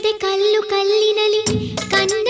ಕಲ್ಲು ಕಲ್ಲಿನಲಿ ಕನ್ನಡ